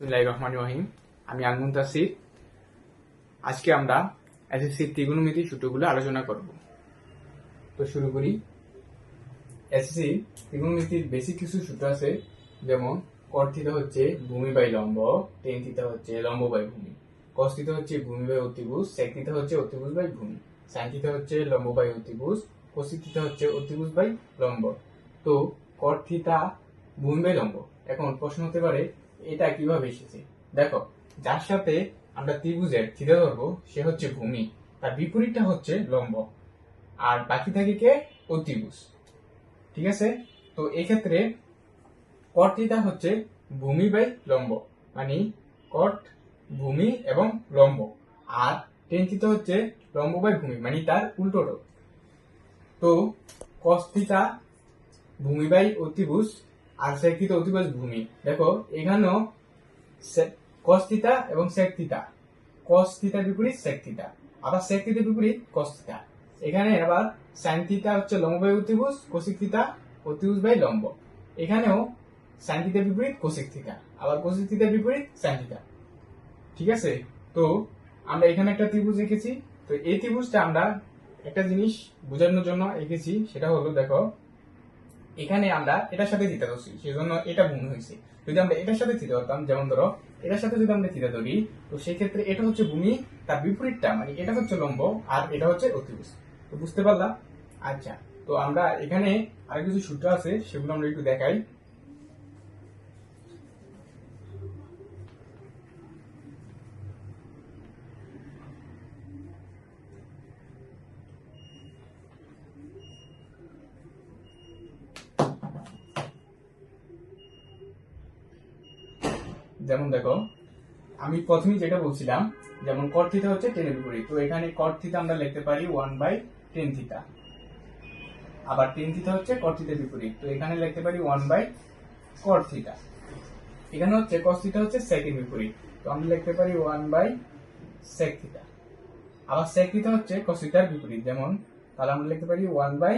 রহমান রহিম। আমি আলমুন তাসির। আজকে আমরা এসএসসি ত্রিগুণমিতি সূত্রগুলো আলোচনা করব। তো শুরু করি। এসএসসি ত্রিগুণমিতির বেসিক কিছু সূত্র আছে, যেমন কট থিতা হচ্ছে ভূমি বাই লম্ব টেন হচ্ছে লম্ব বাই ভূমি। কস হচ্ছে ভূমি বাই অতিভুজ সেক হচ্ছে অতিভুজ বাই ভূমি। সাইন হচ্ছে লম্ব বাই অতিভুজ কোসিক হচ্ছে অতিভুজ বাই লম্ব। তো কট থিতা ভূমি বাই লম্ব। এখন প্রশ্ন হতে পারে এটা কীভাবে এসেছে? দেখো, যার সাথে আমরা ত্রিভুজের থিতা ধরবো, সে হচ্ছে ভূমি। তার বিপরীতটা হচ্ছে লম্ব। আর বাকি থাকে কে? অতিভুজ ঠিক আছে? তো এই ক্ষেত্রে কট হচ্ছে ভূমি বাই লম্ব। মানে কট ভূমি এবং লম্ব। আর টেন হচ্ছে লম্ব বাই ভূমি মানে তার উল্টোটো। তো কস থিতা ভূমি বাই অতিভুজ আর sec থিতা অতিভুজ ভূমি। দেখো, এখানেও কস থিতা এবং sec থিতা বিপরীত sec থিতা আবার sec থিতার বিপরীত থিতা এখানে আবার থিতা হচ্ছে লম্ব বাই অতিভুজ কোসিক থিতা অতিভুজ বাই লম্ব। এখানেও থিতার বিপরীত কোসিক থিতা আবার কোসিক থিতার বিপরীত থিতা ঠিক আছে? তো আমরা এখানে একটা ত্রিভুজ এঁকেছি তো এই ত্রিভুজটা আমরা একটা জিনিস বোঝানোর জন্য এঁকেছি, সেটা হলো, দেখো এখানে আমরা এটার সাথে থিতা ধরছি সেজন্য এটা বুন হয়েছে। যদি আমরা এটার সাথে থিতা ধরতাম যেমন ধরো, এটার সাথে যদি আমরা থিতা ধরি, তো সেই ক্ষেত্রে এটা হচ্ছে ভূমি, তার বিপরীতটা মানে এটা হচ্ছে লম্ব আর এটা হচ্ছে অতিভুজ। তো বুঝতে পারলাম? আচ্ছা তো আমরা এখানে আর কিছু সূত্র আছে, সেগুলো আমরা একটু দেখাই। যেমন দেখো, আমি প্রথমেই যেটা বলছিলাম, যেমন কট থিতা হচ্ছে টেনের বিপরীত, তো এখানে কট থিতা আমরা লিখতে পারি ওয়ান বাই টেন থিতা আবার টেন থিতা হচ্ছে কট থিতার বিপরীত, তো এখানে লিখতে পারি ওয়ান বাই কট থিতা এখানে হচ্ছে কস থিতা হচ্ছে সেকেন্ড বিপরীত, তো আমরা লিখতে পারি ওয়ান বাই সেক থিতা আবার সেক থিতা হচ্ছে কস বিপরীত, যেমন তাহলে আমরা লিখতে পারি ওয়ান বাই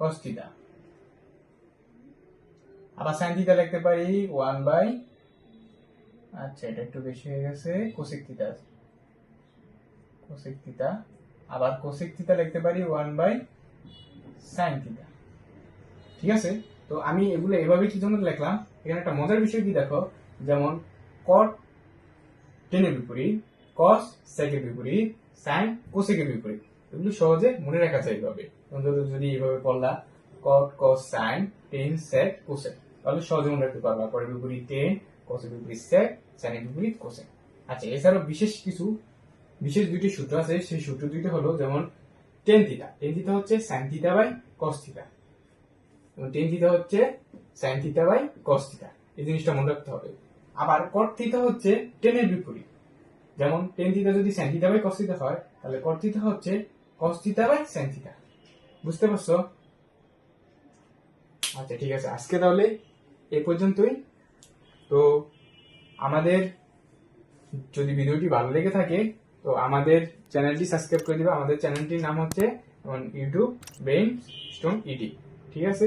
কস থিতা আবার সাইন থিতা লিখতে পারি ওয়ান বাই আচ্ছা এটা একটু বেশি হয়ে গেছে। কোসিক থিতা আবার কোসিক লিখতে পারি ওয়ান বাই সাইন থিতা ঠিক আছে? তো আমি এগুলো এভাবে কি জন্য লিখলাম? এখানে একটা মজার বিষয় কি দেখো? যেমন কট টেনের বিপরীত কস সেকের বিপরীত সাইন কোসেকের বিপরীত। এগুলো সহজে মনে রাখা যায় তোমরা যদি- এইভাবে পড়লা cot cos sine tan sec cosec তাহলে সহজে মনে রাখতে পারবা। পরে বিপরীত টেন সেক সাইনের বিপরীত কোসেক আচ্ছা এছাড়াও বিশেষ কিছু, বিশেষ দুইটি সূত্র আছে, সেই সূত্র দুইটা হলো যেমন টেন থিটা টেন থিটা হচ্ছে sine theta by cos theta এবং টেন থিটা হচ্ছে sine theta by cos theta এই জিনিসটা মনে রাখতে হবে। আবার কট থিটা হচ্ছে টেনের বিপরীত। যেমন টেন থিটা যদি sine theta by cos theta হয়, তাহলে কট থিটা হচ্ছে cos theta by sine theta বুঝতে পারছ? আচ্ছা ঠিক আছে। আজকে তাহলে এ পর্যন্তই। তো আমাদের, যদি ভিডিওটি ভালো লেগে থাকে, তো আমাদের চ্যানেলটি সাবস্ক্রাইব করে দিবে। আমাদের চ্যানেলটির নাম হচ্ছে ইউটিউব ব্রেইন স্টোন ইডি ঠিক আছে?